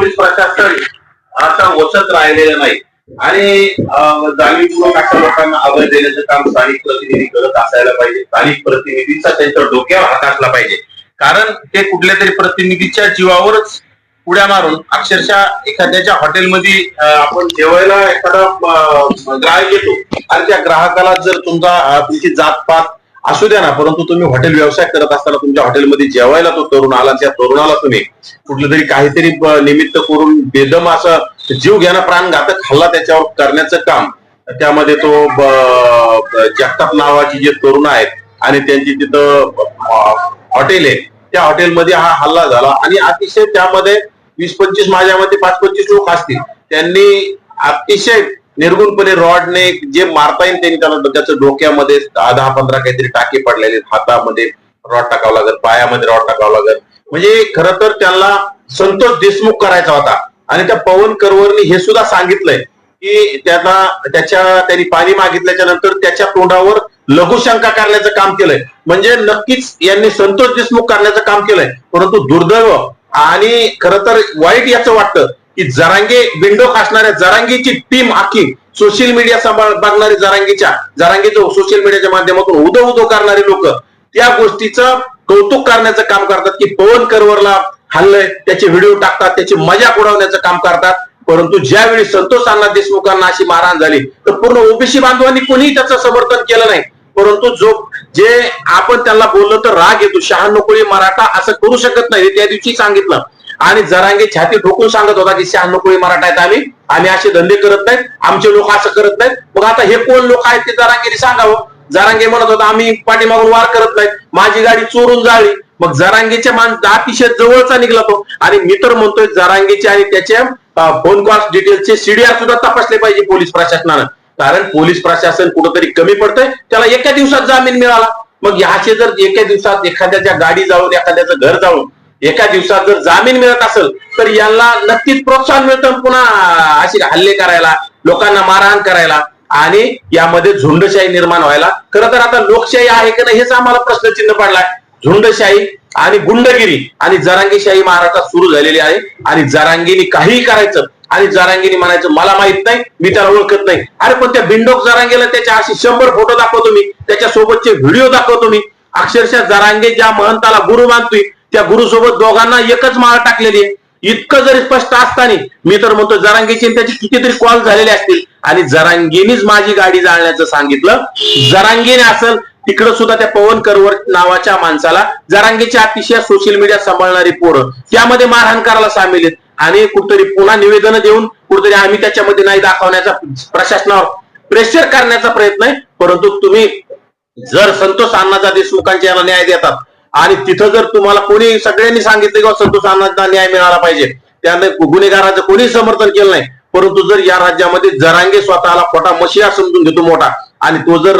Police प्रशासन आता वसत राहिलेलं नाही. आणि जाणीवपूर्वक अशा लोकांना अभय देण्याचं काम स्थानिक प्रतिनिधी करत असायला पाहिजे. स्थानिक प्रतिनिधीचा त्यांच्या डोक्यावर हात असला पाहिजे. कारण ते कुठल्या तरी प्रतिनिधीच्या जीवावरच उड्या मारून अक्षरशः एखाद्याच्या हॉटेलमध्ये आपण जेवायला एखादा ग्राहक येतो. आणि त्या ग्राहकाला जर तुमचा अं, तुमची जातपात असू द्या ना परंतु तुम्ही हॉटेल व्यवसाय करत असताना तुमच्या हॉटेलमध्ये जेवायला तो तरुण आला त्या तरुणाला तुम्ही कुठलं तरी काहीतरी निमित्त करून बेदम असं जीव घ्याना प्राणघातक हल्ला त्याच्यावर करण्याचं काम त्यामध्ये तो ब- जगताप नावाची जे तरुण आहेत आणि त्यांची तिथं हॉटेल आहे त्या हॉटेलमध्ये हा हल्ला झाला. आणि अतिशय त्यामध्ये वीस पंचवीस माझ्या मते पाच पंचवीस लोक असतील. त्यांनी अतिशय निर्गुणपणे रॉडने जे मारता येईल त्यांनी त्याला त्याच्या डोक्यामध्ये दहा दहा पंधरा काहीतरी टाके पडलेले हातामध्ये रॉड टाकावं लागत पायामध्ये रॉड टाकावं लागत म्हणजे खर तर त्यांना संतोष देशमुख करायचा होता. आणि त्या पवन करवरनी हे सुद्धा सांगितलंय की त्याला त्याच्या त्यांनी पाणी मागितल्याच्या नंतर त्याच्या तोंडावर लघुशंका करण्याचं काम केलंय. म्हणजे नक्कीच यांनी संतोष देशमुख करण्याचं काम केलंय. परंतु दुर्दैव आणि खरं तर वाईट याचं वाटतं की जरांगे विंडो असणाऱ्या जरांगीची टीम आखी सोशल मीडिया सांभाळ बघणारी जरांगीच्या जरांगीचं सोशल मीडियाच्या माध्यमातून उदो उदो करणारी लोक त्या गोष्टीचं कौतुक करण्याचं काम करतात की पवन करवरला हल्लय त्याचे व्हिडिओ टाकतात त्याची मजा उडवण्याचं काम करतात. परंतु ज्यावेळी संतोष अण्णा देशमुखांना अशी मारहाण झाली तर पूर्ण ओबीसी बांधवांनी कोणीही त्याचं समर्थन केलं नाही. परंतु जो जे आपण त्यांना बोललो तर राग येतो. शहाण्णव कोळी मराठा असं करू शकत नाही. त्या दिवशी सांगितलं. आणि जरांगे छाती ठोकून सांगत होता की शहाण्णव कोळी मराठा आहेत आम्ही. आम्ही असे धंदे करत नाहीत. आमचे लोक असं करत नाहीत. मग आता हे कोण लोक आहेत ते जरांगेने सांगावं. जरांगे म्हणत होता आम्ही पाठीमागून वार करत नाहीत. माझी गाडी चोरून जाळली. मग जरांगेच्या माणसं अतिशय जवळचा निघला तो. आणि मी तर म्हणतोय जरांगेचे आणि त्याचे फोन कॉल डिटेल्सचे सीडीआर सुद्धा तपासले पाहिजे पोलीस प्रशासनानं. कारण पोलीस प्रशासन कुठंतरी कमी पडतंय. त्याला एका दिवसात जामीन मिळाला. मग ह्याचे जर एका दिवसात एखाद्याच्या गाडी जाळून एखाद्याचं घर जाळून एका दिवसात जर जामीन मिळत असेल तर यांना नक्कीच प्रोत्साहन मिळतं पुन्हा असे हल्ले करायला लोकांना मारहाण करायला. आणि यामध्ये झुंडशाही निर्माण व्हायला. खरं तर आता लोकशाही आहे की नाही हेच आम्हाला प्रश्नचिन्ह पडलाय. झुंडशाही आणि गुंडगिरी आणि जरांगीशाही महाराष्ट्रात सुरू झालेली आहे. आणि जरांगीनी काहीही करायचं आणि जरांगीनी म्हणायचं मला माहीत नाही मी त्याला ओळखत नाही. अरे पण त्या बिंडोक जरांगेला त्याच्या अशी शंभर फोटो दाखवतो मी. त्याच्या सोबतचे व्हिडिओ दाखवतो मी. अक्षरशः जरांगे ज्या महंताला गुरु मानतोय त्या गुरु सोबत दोघांना एकच माळ टाकलेली आहे. इतकं जरी स्पष्ट असताना मी तर म्हणतो जरांगीचे त्याची त्याचे कितीतरी कॉल झालेले असतील. आणि जरांगीनीच माझी गाडी जाळण्याचं सांगितलं. जरांगीने असेल तिकडं सुद्धा त्या पवन करवर नावाच्या माणसाला जरांगीचे अतिशय सोशल मीडिया सांभाळणारी पोरं. त्यामध्ये मारहाण करायला सामील आहेत. आणि कुठतरी पुन्हा निवेदन देऊन कुठतरी आम्ही त्याच्यामध्ये नाही दाखवण्याचा प्रशासनावर प्रेशर करण्याचा प्रयत्न आहे. परंतु तुम्ही जर संतोष अण्णाचा देशमुखांच्या याला न्याय देतात आणि तिथं जर तुम्हाला कोणी सगळ्यांनी सांगितलं किंवा संतोष अण्णांना न्याय मिळाला पाहिजे त्याने गुन्हेगाराचं कोणी समर्थन केलं नाही. परंतु जर या राज्यामध्ये जरांगे स्वतःला खोटा मशिया समजून घेतो मोठा आणि तो जर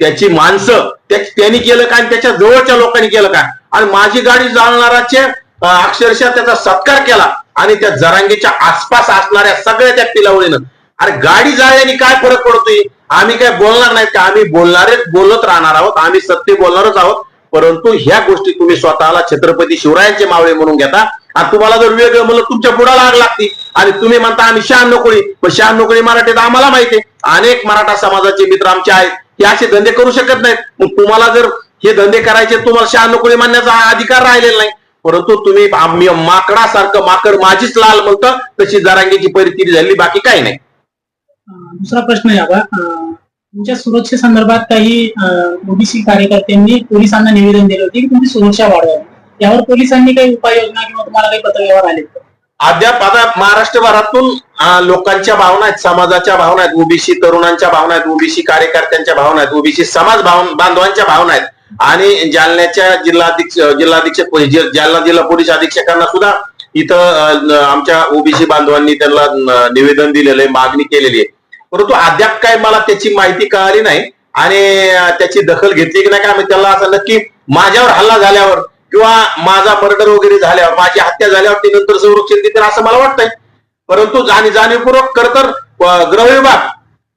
त्याची माणसं त्यांनी केलं का आणि त्याच्या जवळच्या लोकांनी केलं का? आणि माझी गाडी जाळणाराचे अक्षरशः त्याचा सत्कार केला आणि त्या जरांगेच्या आसपास असणाऱ्या सगळ्या त्या पिलावळीनं अरे गाडी जाळल्याने काय फरक पडतोय? आम्ही काय बोलणार नाही का आम्ही बोलणारेच बोलत राहणार आहोत आम्ही सत्य बोलणारच आहोत. परंतु ह्या गोष्टी तुम्ही स्वतःला छत्रपती शिवरायांचे मावळे म्हणून घेता. आणि तुम्हाला जर वेगळं म्हणलं तुमच्यापुढे आग लागते. आणि तुम्ही म्हणता आम्ही शहाण्णव कोळी. पण शहाण्णव कोळी मराठीत आम्हाला माहिती आहे. अनेक मराठा समाजाचे मित्र आमचे आहेत. ते असे धंदे करू शकत नाहीत. मग तुम्हाला जर हे धंदे करायचे तुम्हाला शहाण्णव कोळी मानण्याचा अधिकार राहिलेला नाही. परंतु तुम्ही आम्ही माकडासारखं माकड माझीच लाल म्हणतं तशी जरांगीची परिस्थिती झाली बाकी काही नाही. दुसरा प्रश्न आहे तुमच्या सुरक्षे संदर्भात काही ओबीसी कार्यकर्त्यांनी पोलिसांना निवेदन दिले होते की तुमची सुरक्षा वाढवावी यावर पोलिसांनी काही उपाययोजना किंवा तुम्हाला काही पत्रव्यवहार आले अद्याप आता महाराष्ट्रभरातून लोकांच्या भावना आहेत समाजाच्या भावना आहेत ओबीसी तरुणांच्या भावना आहेत ओबीसी कार्यकर्त्यांच्या भावना आहेत ओबीसी समाज बांधवांच्या भावना आहेत. आणि जालन्याच्या जिल्हाधीक्ष जिल्हाधीक्षक जालना जिल्हा पोलीस अधीक्षकांना सुद्धा इथं आमच्या ओबीसी बांधवांनी त्यांना निवेदन दिलेलं आहे मागणी केलेली आहे. परंतु अद्याप काय मला त्याची माहिती कळाली नाही आणि त्याची दखल घेतली की नाही का मी त्याला असं नक्की माझ्यावर हल्ला झाल्यावर किंवा माझा मर्डर वगैरे झाल्यावर माझी हत्या झाल्यावर ते नंतर संरक्षण देतील असं मला वाटतंय. परंतु जाणी जाणीवपूर्वक खर तर अं, गृह विभाग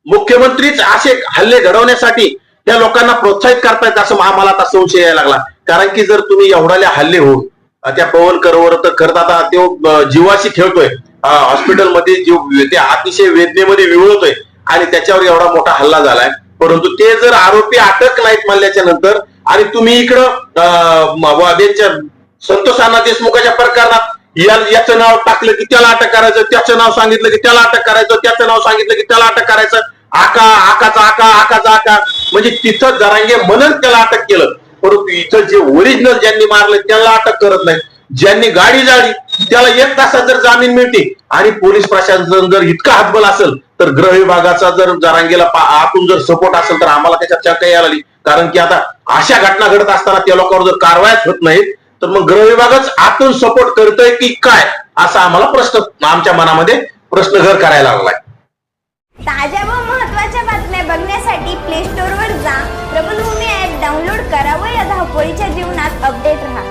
मुख्यमंत्रीच असे हल्ले घडवण्यासाठी त्या लोकांना प्रोत्साहित करतायत असं आम्हाला मला आता संशय यायला लागला. कारण की जर तुम्ही एवढाले हल्ले होऊन त्या पवन करवर तर खरं आता तो जीवाशी खेळतोय. हॉस्पिटलमध्ये जीव ते अतिशय वेदनेमध्ये विवळतोय. आणि त्याच्यावर एवढा मोठा हल्ला झालाय. परंतु ते जर आरोपी अटक नाहीत मानल्याच्या नंतर आणि तुम्ही इकडं अं, संतोष अण्णा देशमुखाच्या प्रकरणात याचं नाव टाकलं की त्याला अटक करायचं त्याचं नाव सांगितलं की त्याला अटक करायचं त्याचं नाव सांगितलं की त्याला अटक करायचं आका आकाचा आका आकाचा आका. म्हणजे तिथं जरांगे म्हणून त्याला अटक केलं. परंतु इथं जे ओरिजिनल ज्यांनी मारलं त्याला अटक करत नाही. ज्यांनी गाडी जाळी त्याला एक तासात जर जामीन मिळते आणि पोलीस प्रशासन जर इतका हातबल असेल तर गृह विभागाचा जर जरांगेला आतून जर सपोर्ट असेल तर आम्हाला त्याच्यात चर्चा यायला लागली. कारण की आता अशा घटना घडत असताना त्या लोकांवर जर कारवायाच होत नाहीत तर मग गृह विभागच आतून सपोर्ट करतोय की काय? असा आम्हाला प्रश्न आमच्या मनामध्ये प्रश्न घर करायला लागलाय ताज्या व महत्त्वाच्या बातम्या बघण्यासाठी प्ले स्टोर वर जा. प्रबलभूमी ऍप डाउनलोड करा व या धावपळीच्या जीवनात अपडेट राहा.